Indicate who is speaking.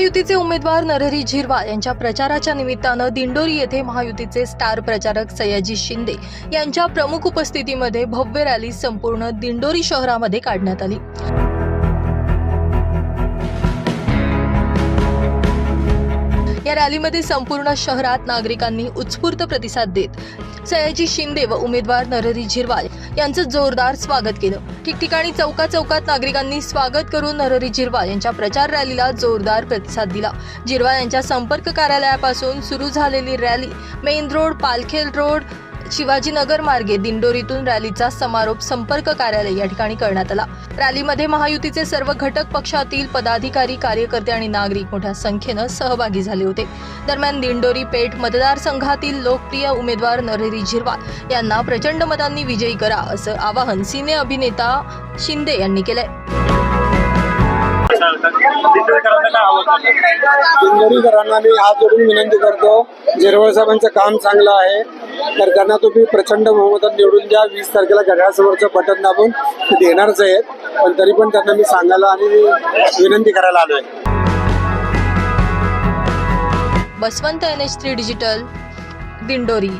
Speaker 1: महायुतीचे उमेदवार नरहरी झिरवा यांच्या प्रचाराच्या निमित्तानं दिंडोरी येथे महायुतीचे स्टार प्रचारक सयाजी शिंदे यांच्या प्रमुख उपस्थितीमध्ये भव्य रॅली संपूर्ण दिंडोरी शहरामध्ये काढण्यात आली. या रॅलीमध्ये संपूर्ण शहरात नागरिकांनी उत्स्फूर्त प्रतिसाद देत सयाजी शिंदे व उमेदवार नरहरी झिरवाल यांचं जोरदार स्वागत केलं. ठिकठिकाणी चौका चौकात नागरिकांनी स्वागत करून नरहरी झिरवाल यांच्या प्रचार रॅलीला जोरदार प्रतिसाद दिला. झिरवाल यांच्या संपर्क कार्यालयापासून सुरू झालेली rally main road Palkhel road Shivajinagar मार्गे दिंडोरीतून रॅलीचा समारोप संपर्क कार्यालय या ठिकाणी करण्यात आला. रॅलीमध्ये महायुतीचे सर्व घटक पक्षातील पदाधिकारी कार्यकर्ते आणि नागरिक मोठ्या संख्येनं सहभागी झाले होते. दरम्यान दिंडोरी पेठ मतदारसंघातील लोकप्रिय उमेदवार नरहरी झिरवाल यांना प्रचंड मतांनी विजयी करा असं आवाहन सिने अभिनेता शिंदे यांनी केलंय.
Speaker 2: दिंडोरीकरांना मी हात जोडून विनंती करतो. झिरवळ साहेबांचं काम चांगलं आहे. तर त्यांना तुम्ही प्रचंड बहुमतात निवडून द्या. वीस तारखेला घड्याळासमोरचं बटन दाबून ते देणारच आहेत. पण तरी पण त्यांना मी सांगायला आणि विनंती करायला आलोय.
Speaker 1: Baswant N H three digital Dindori.